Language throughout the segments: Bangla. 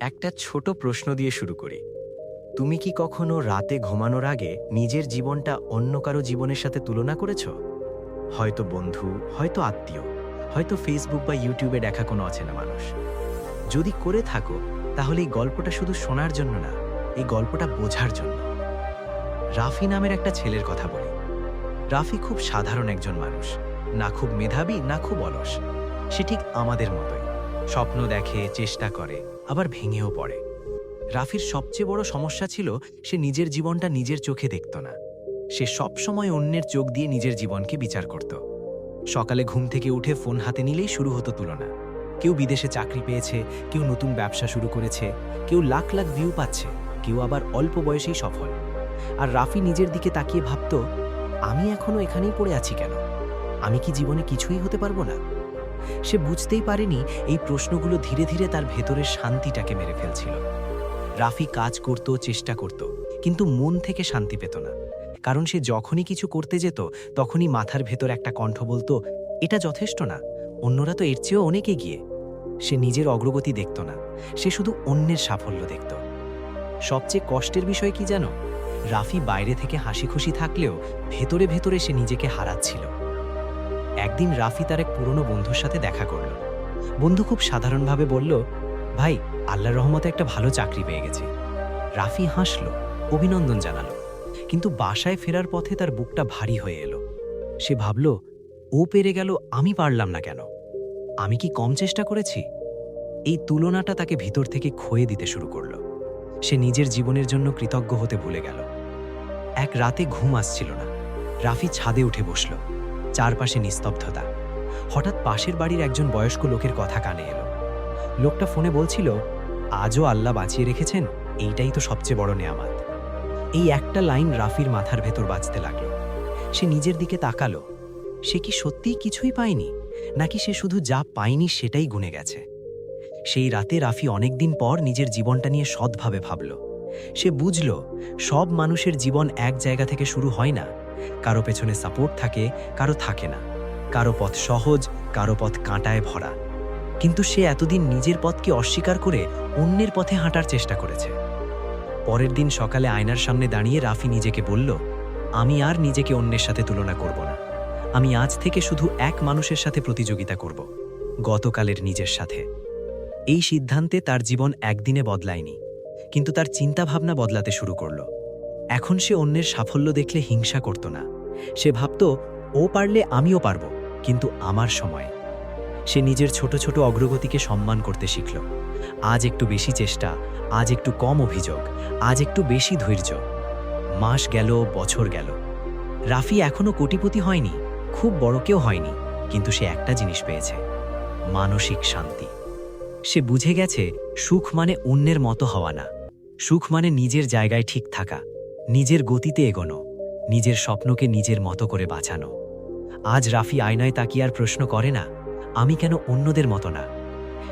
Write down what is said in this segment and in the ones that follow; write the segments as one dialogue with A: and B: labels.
A: একটা ছোট প্রশ্ন দিয়ে শুরু করি। তুমি কি কখনো রাতে ঘুমানোর আগে নিজের জীবনটা অন্য কারও জীবনের সাথে তুলনা করেছ? হয়তো বন্ধু, হয়তো আত্মীয়, হয়তো ফেসবুক বা ইউটিউবে দেখা কোনো অচেনা মানুষ। যদি করে থাকো, তাহলে এই গল্পটা শুধু শোনার জন্য না, এই গল্পটা বোঝার জন্য। রাফি নামের একটা ছেলের কথা বলি। রাফি খুব সাধারণ একজন মানুষ, না খুব মেধাবী, না খুব অলস। সে ঠিক আমাদের মতোই। স্বপ্ন দেখে, চেষ্টা করে, আবার ভেঙেও পড়ে। রাফির সবচেয়ে বড় সমস্যা ছিল, সে নিজের জীবনটা নিজের চোখে দেখত না। সে সব সময় অন্যের চোখ দিয়ে নিজের জীবনকে বিচার করত। সকালে ঘুম থেকে উঠে ফোন হাতে নিলেই শুরু হতো তুলনা। কেউ বিদেশে চাকরি পেয়েছে, কেউ নতুন ব্যবসা শুরু করেছে, কেউ লাখ লাখ ভিউ পাচ্ছে, কেউ আবার অল্প বয়সেই সফল। আর রাফি নিজের দিকে তাকিয়ে ভাবত, আমি এখনও এখানেই পড়ে আছি কেন? আমি কি জীবনে কিছুই হতে পারব না? সে বুঝতেই পারেনি এই প্রশ্নগুলো ধীরে ধীরে তার ভেতরের শান্তিটাকে মেরে ফেলছিল। রাফি কাজ করত, চেষ্টা করত, কিন্তু মন থেকে শান্তি পেত না। কারণ সে যখনই কিছু করতে যেত, তখনই মাথার ভেতর একটা কণ্ঠ বলতো, এটা যথেষ্ট না, অন্যরা তো এর চেয়েও অনেক এগিয়ে। সে নিজের অগ্রগতি দেখত না, সে শুধু অন্যের সাফল্য দেখত। সবচেয়ে কষ্টের বিষয় কি জানো? রাফি বাইরে থেকে হাসি খুশি থাকলেও ভেতরে ভেতরে সে নিজেকে হারাচ্ছিল। একদিন রাফি তার এক পুরনো বন্ধুর সাথে দেখা করল। বন্ধু খুব সাধারণভাবে বলল, ভাই, আল্লাহর রহমতে একটা ভালো চাকরি পেয়ে গেছে। রাফি হাসল, অভিনন্দন জানালো। কিন্তু বাসায় ফেরার পথে তার বুকটা ভারী হয়ে এলো। সে ভাবল, ও পেরে গেল, আমি পারলাম না কেন? আমি কি কম চেষ্টা করেছি? এই তুলনাটা তাকে ভিতর থেকে ক্ষয়ে দিতে শুরু করল। সে নিজের জীবনের জন্য কৃতজ্ঞ হতে ভুলে গেল। এক রাতে ঘুম আসছিল না। রাফি ছাদে উঠে বসল। চারপাশে নিস্তব্ধতা। হঠাৎ পাশের বাড়ির একজন বয়স্ক লোকের কথা কানে এলো। লোকটা ফোনে বলছিল, আজও আল্লাহ বাঁচিয়ে রেখেছেন, এইটাই তো সবচেয়ে বড় নেয়ামাত। এই একটা লাইন রাফির মাথার ভেতর বাঁচতে লাগল। সে নিজের দিকে তাকালো। সে কি সত্যিই কিছুই পায়নি? নাকি সে শুধু যা পায়নি সেটাই গুনে গেছে? সেই রাতে রাফি অনেকদিন পর নিজের জীবনটা নিয়ে সৎভাবে ভাবল। সে বুঝল, সব মানুষের জীবন এক জায়গা থেকে শুরু হয় না কারও পেছনে সাপোর্ট থাকে, কারও থাকে না। কারও পথ সহজ, কারও পথ কাঁটায় ভরা। কিন্তু সে এতদিন নিজের পথকে অস্বীকার করে অন্যের পথে হাঁটার চেষ্টা করেছে। পরের দিন সকালে আয়নার সামনে দাঁড়িয়ে রাফি নিজেকে বলল, আমি আর নিজেকে অন্যের সাথে তুলনা করব না। আমি আজ থেকে শুধু এক মানুষের সাথে প্রতিযোগিতা করব, গতকালের নিজের সাথে। এই সিদ্ধান্তে তার জীবন একদিনে বদলায়নি, কিন্তু তার চিন্তাভাবনা বদলাতে শুরু করল। এখন সে অন্যের সাফল্য দেখলে হিংসা করত না। সে ভাবত, ও পারলে আমিও পারব, কিন্তু আমার সময়। সে নিজের ছোট ছোট অগ্রগতিকে সম্মান করতে শিখল। আজ একটু বেশি চেষ্টা, আজ একটু কম অভিযোগ, আজ একটু বেশি ধৈর্য। মাস গেল, বছর গেল। রাফি এখনও কোটিপতি হয়নি, খুব বড় কেউ হয়নি, কিন্তু সে একটা জিনিস পেয়েছে, মানসিক শান্তি। সে বুঝে গেছে, সুখ মানে অন্যের মতো হওয়া না। সুখ মানে নিজের জায়গায় ঠিক থাকা। নিজের গতিতে এগোনো, নিজের স্বপ্নকে নিজের মতো করে বাঁচানো। আজ রাফি আয়নায় তাকিয়ে আর প্রশ্ন করে না, আমি কেন অন্যদের মতো না?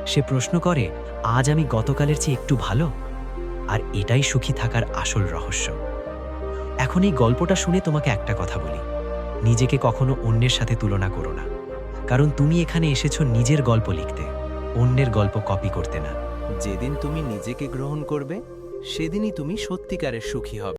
A: সে প্রশ্ন করে, আজ আমি গতকালের চেয়ে একটু ভালো? আর এটাই সুখী থাকার আসল রহস্য। এখন এই গল্পটা শুনে তোমাকে একটা কথা বলি। নিজেকে কখনো অন্যের সাথে তুলনা করো না। কারণ তুমি এখানে এসেছ নিজের গল্প লিখতে, অন্যের গল্প কপি করতে না।
B: যেদিন তুমি নিজেকে গ্রহণ করবে, সেদিনই তুমি সত্যিকারের সুখী হবে।